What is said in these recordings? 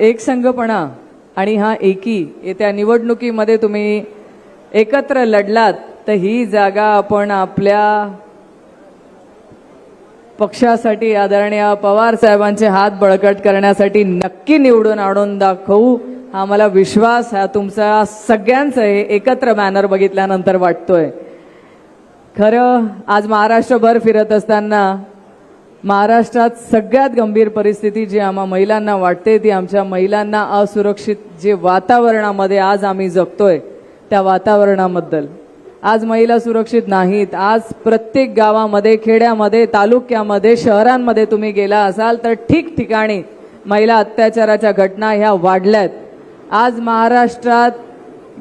एकसंघपणा आणि हा एकी येत्या निवडणुकीमध्ये तुम्ही एकत्र लढलात तर ही जागा आपण आपल्या पक्षासाठी आदरणीय पवार साहेबांचे हात बळकट करण्यासाठी नक्की निवडून आणून दाखवू. हा मला विश्वास हा तुमचा सगळ्यांचं हे एकत्र बॅनर बघितल्यानंतर वाटतोय. खरं आज महाराष्ट्रभर फिरत असताना महाराष्ट्रात सगळ्यात गंभीर परिस्थिती जी आम्हा महिलांना वाटते ती आमच्या महिलांना असुरक्षित जे वातावरणामध्ये आज आम्ही जगतोय त्या वातावरणाबद्दल. आज महिला सुरक्षित नाहीत. आज प्रत्येक गावामध्ये खेड्यामध्ये तालुक्यामध्ये शहरांमध्ये तुम्ही गेला असाल तर ठिकठिकाणी महिला अत्याचाराच्या घटना ह्या वाढल्यात. आज महाराष्ट्रात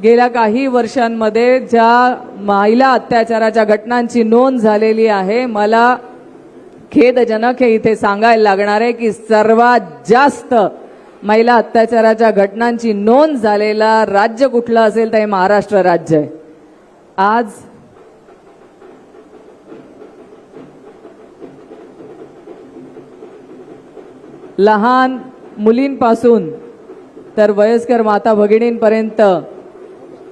गेल्या काही वर्षांमध्ये ज्या महिला अत्याचाराच्या घटनांची नोंद झालेली आहे मला खेदजनक हे इथे सांगायला लागणार आहे की सर्वात जास्त महिला अत्याचाराच्या घटनांची नोंद झालेला राज्य कुठलं असेल तर हे महाराष्ट्र राज्य आहे. आज लहान मुलींपासून तर वयस्कर माता भगिनींपर्यंत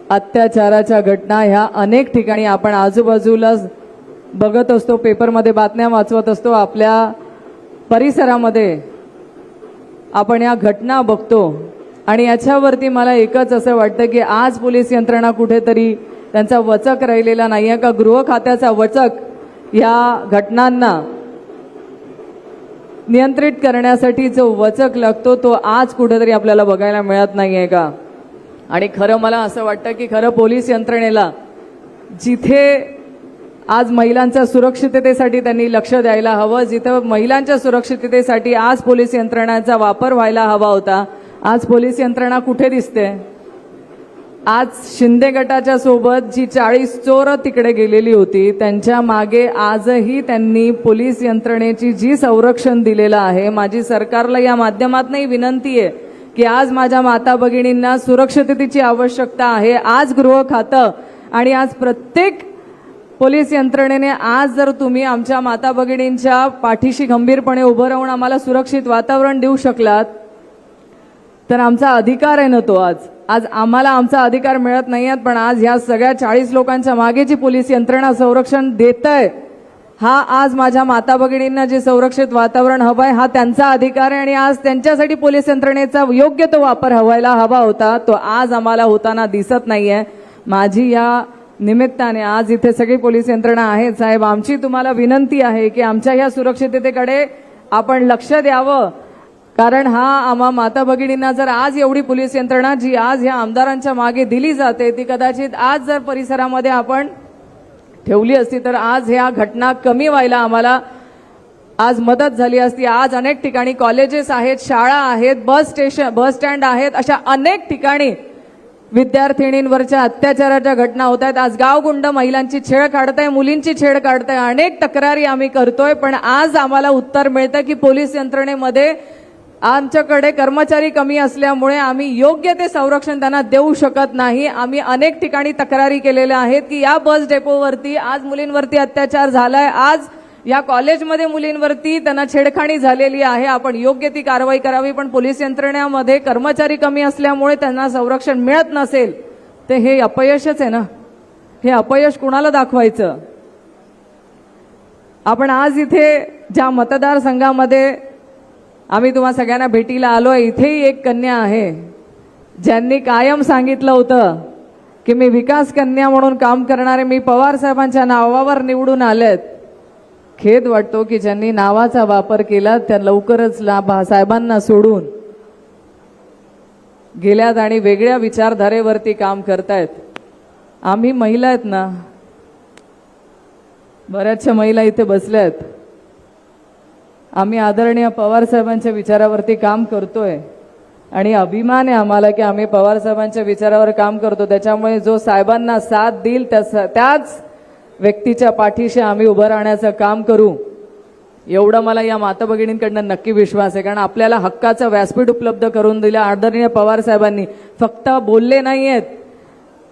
अत्याचाराच्या घटना ह्या अनेक ठिकाणी आपण आजूबाजूला बघत असतो पेपरमध्ये बातम्या वाचवत असतो आपल्या परिसरामध्ये आपण या घटना बघतो. आणि याच्यावरती मला एकच असं वाटतं की आज पोलीस यंत्रणा कुठेतरी त्यांचा वचक राहिलेला नाही आहे का? गृह खात्याचा वचक या घटनांना नियंत्रित करण्यासाठी जो वचक लागतो तो आज कुठेतरी आपल्याला बघायला मिळत नाही आहे का? आणि खरं मला असं वाटतं की खरं पोलीस यंत्रणेला जिथे आज महिलांच्या सुरक्षिततेसाठी त्यांनी लक्ष द्यायला हवं. जिथं महिलांच्या सुरक्षिततेसाठी आज पोलीस यंत्रणाचा वापर व्हायला हवा होता. आज पोलीस यंत्रणा कुठे दिसते? आज शिंदे गटाच्या सोबत जी चाळीस चोर तिकडे गेलेली होती त्यांच्या मागे आजही त्यांनी पोलीस यंत्रणेची जी संरक्षण दिलेलं आहे माझी सरकारला या माध्यमातूनही विनंती आहे की आज माझ्या माता भगिनींना सुरक्षिततेची आवश्यकता आहे. आज गृह खातं आणि आज प्रत्येक पोलीस यंत्रणेने आज जर तुम्ही आमच्या माता भगिनींच्या पाठीशी गंभीरपणे उभं राहून आम्हाला सुरक्षित वातावरण देऊ शकलात तर आमचा अधिकार आहे ना तो आज. आज आम्हाला आमचा अधिकार मिळत नाही आहेत पण आज ह्या सगळ्या चाळीस लोकांच्या मागे जी पोलीस यंत्रणा संरक्षण देत आहे हा आज माझ्या माता भगिनींना जे संरक्षित वातावरण हवं आहे हा त्यांचा अधिकार आहे आणि आज त्यांच्यासाठी पोलीस यंत्रणेचा योग्य तो वापर हवायला हवा होता तो आज आम्हाला होताना दिसत नाहीये. माझी या निमित्ताने आज इथे सगळी पोलीस यंत्रणा आहे साहेब आमची तुम्हाला विनंती आहे की आमच्या ह्या सुरक्षिततेकडे आपण लक्ष द्यावं. कारण हा आम्हा माता भगिनींना जर आज एवढी पोलीस यंत्रणा जी आज ह्या आमदारांच्या मागे दिली जाते ती कदाचित आज जर परिसरामध्ये आपण ठेवली असती तर आज ह्या घटना कमी व्हायला आम्हाला आज मदत झाली असती. आज अनेक ठिकाणी कॉलेजेस आहेत शाळा आहेत बस स्टेशन बस स्टँड आहेत अशा अनेक ठिकाणी विद्यार्थिनींवरच्या अत्याचाराच्या घटना होत आहेत. आज गावगुंड महिलांची छेड काढताय मुलींची छेड काढताय. अनेक तक्रारी आम्ही करतोय पण आज आम्हाला उत्तर मिळतं की पोलीस यंत्रणेमध्ये आमच्याकडे कर्मचारी कमी असल्यामुळे आम्ही योग्य ते संरक्षण त्यांना देऊ शकत नाही. आम्ही अनेक ठिकाणी तक्रारी केलेल्या आहेत की या बस डेपोवरती आज मुलींवरती अत्याचार झालाय. आज या कॉलेजमध्ये मुलींवरती त्यांना छेडखाणी झालेली आहे. आपण योग्य ती कारवाई करावी पण पोलीस यंत्रणेमध्ये कर्मचारी कमी असल्यामुळे त्यांना संरक्षण मिळत नसेल ते हे अपयशच आहे ना? हे अपयश कुणाला दाखवायचं? आपण आज इथे ज्या मतदारसंघामध्ये आम्ही तुम्हा सगळ्यांना भेटीला आलोय इथेही एक कन्या आहे ज्यांनी कायम सांगितलं होतं की मी विकास कन्या म्हणून काम करणारे मी पवार साहेबांच्या नावावर निवडून आलेत. खेद वाटतो की ज्यांनी नावाचा वापर केला त्या लवकरच ला- साहेबांना सोडून गेल्यात आणि वेगळ्या विचारधारेवरती काम करतायत. आम्ही महिला आहेत ना बऱ्याचशा महिला इथे बसल्या आहेत आम्ही आदरणीय पवार साहेबांच्या विचारावरती काम करतोय. आणि अभिमान आहे आम्हाला की आम्ही पवार साहेबांच्या विचारावर काम करतो. त्याच्यामुळे जो साहेबांना साथ देईल त्याच व्यक्तीच्या पाठीशी आम्ही उभं राहण्याचं काम करू. एवढं मला या माता भगिनींकडनं नक्की विश्वास आहे. कारण आपल्याला हक्काचं व्यासपीठ उपलब्ध करून दिलं आदरणीय पवार साहेबांनी. फक्त बोलले नाही आहेत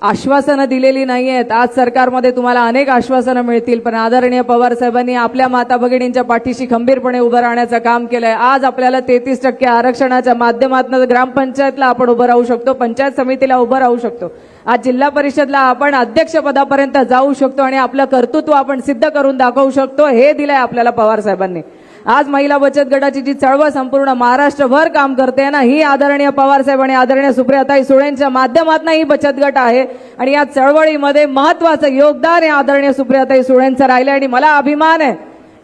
आश्वासनं दिलेली नाही आहेत आज सरकारमध्ये तुम्हाला अनेक आश्वासनं मिळतील पण आदरणीय पवार साहेबांनी आपल्या माता भगिनींच्या पाठीशी खंबीरपणे उभं राहण्याचं काम केलंय. आज आपल्याला तेहतीस टक्के आरक्षणाच्या माध्यमातून ग्रामपंचायतला आपण उभं राहू शकतो पंचायत समितीला उभं राहू शकतो. आज जिल्हा परिषदला आपण अध्यक्षपदापर्यंत जाऊ शकतो आणि आपलं कर्तृत्व आपण सिद्ध करून दाखवू शकतो हे दिलंय आपल्याला पवार साहेबांनी. आज महिला बचत गटाची जी चळवळ संपूर्ण महाराष्ट्रभर काम करते ना ही आदरणीय पवार साहेब आणि आदरणीय सुप्रियाताई सुळेंच्या माध्यमातून ही बचत गट आहे. आणि या चळवळीमध्ये महत्वाचं योगदान या आदरणीय सुप्रियाताई सुळेंचं राहिलं आणि मला अभिमान आहे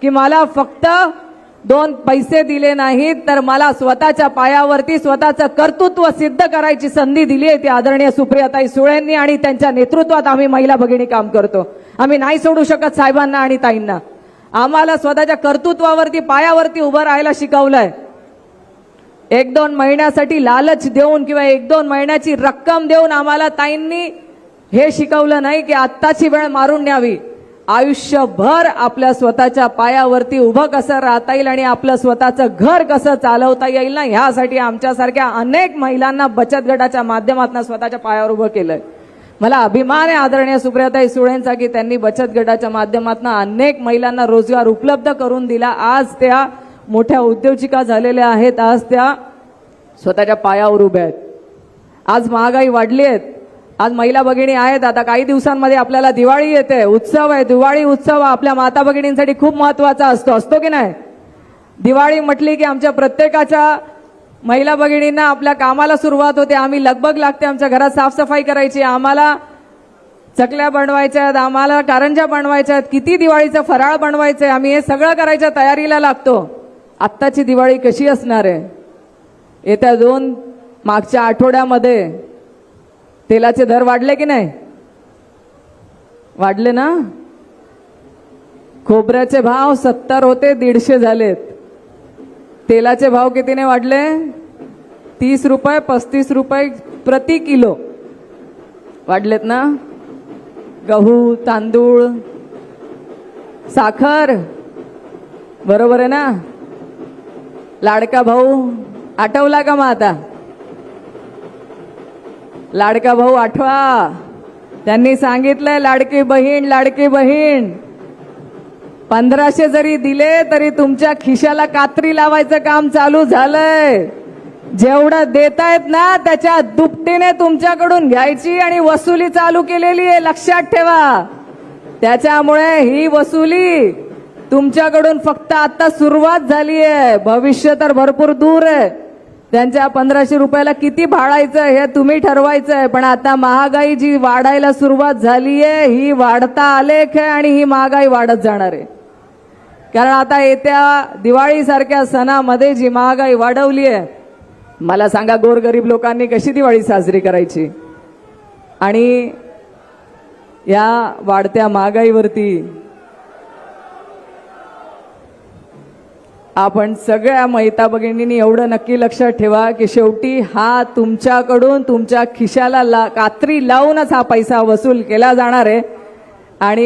की मला फक्त दोन पैसे दिले नाहीत तर मला स्वतःच्या पायावरती स्वतःचं कर्तृत्व सिद्ध करायची संधी दिली आहे ती आदरणीय सुप्रियाताई सुळेंनी आणि त्यांच्या नेतृत्वात आम्ही महिला भगिनी काम करतो. आम्ही नाही सोडू शकत साहेबांना आणि ताईंना. आम्हाला स्वतःच्या कर्तृत्वावरती पायावरती उभं राहायला शिकवलंय. एक दोन महिन्यासाठी लालच देऊन किंवा एक दोन महिन्याची रक्कम देऊन आम्हाला ताईंनी हे शिकवलं नाही की आत्ताची वेळ मारून न्यावी. आयुष्यभर आपल्या स्वतःच्या पायावरती उभं कसं राहता येईल आणि आपलं स्वतःचं घर कसं चालवता येईल ना ह्यासाठी आमच्यासारख्या अनेक महिलांना बचत गटाच्या माध्यमातून स्वतःच्या पायावर उभं केलंय. मला अभिमान आहे आदरणीय सुप्रियाताई सुळेंचा की त्यांनी बचत गटाच्या माध्यमातून अनेक महिलांना रोजगार उपलब्ध करून दिला. आज त्या मोठ्या उद्योजिका झालेल्या आहेत. आज त्या स्वतःच्या पायावर उभ्या आहेत. आज महागाई वाढली आहेत. आज महिला भगिनी आहेत. आता काही दिवसांमध्ये आपल्याला दिवाळी येते. उत्सव आहे. दिवाळी उत्सव आपल्या माता भगिनींसाठी खूप महत्त्वाचा असतो. असतो की नाही? दिवाळी म्हटली की आमच्या प्रत्येकाच्या महिला भगिनींना आपल्या कामाला सुरुवात होते. आम्ही लगबग लागते. आमच्या घरात साफसफाई करायची. आम्हाला चकल्या बनवायच्या आहेत. आम्हाला कारंजा बनवायच्या आहेत. किती दिवाळीचं फराळ बनवायचं आहे आम्ही हे सगळं करायच्या तयारीला लागतो. आत्ताची दिवाळी कशी असणार आहे? येत्या दोन मागच्या आठवड्यामध्ये तेलाचे दर वाढले की नाही? वाढले ना? खोबऱ्याचे भाव सत्तर होते दीडशे झालेत. तेलाचे भाव कितीने वाढले? तीस रुपये पस्तीस रुपये प्रति किलो. वाढलेत ना? गहू तांदूळ साखर. बरोबर आहे ना? लाडका भाऊ आठवला का मग आता? लाडका भाऊ आठवा. त्यांनी सांगितलंय लाडकी बहीण लाडकी बहीण. पंधराशे जरी दिले तरी तुमच्या खिशाला कात्री लावायचं काम चालू झालंय. जेवढं देतायत ना त्याच्या दुपटीने तुमच्याकडून घ्यायची आणि वसुली चालू केलेली आहे लक्षात ठेवा. त्याच्यामुळे ही वसुली तुमच्याकडून फक्त आता सुरुवात झाली आहे. भविष्य तर भरपूर दूर आहे. त्यांच्या पंधराशे रुपयाला किती भाडायचं हे तुम्ही ठरवायचं आहे पण आता महागाई जी वाढायला सुरुवात झाली आहे ही वाढता आलेख आहे आणि ही महागाई वाढत जाणार आहे. कारण आता येत्या दिवाळीसारख्या सणामध्ये जी महागाई वाढवली आहे मला सांगा गोरगरीब लोकांनी कशी दिवाळी साजरी करायची? आणि या वाढत्या महागाईवरती आपण सगळ्या महिता भगिनींनी एवढं नक्की लक्षात ठेवा की शेवटी हा तुमच्याकडून तुमच्या खिशाला ला कात्री लावूनच हा पैसा वसूल केला जाणार आहे. आणि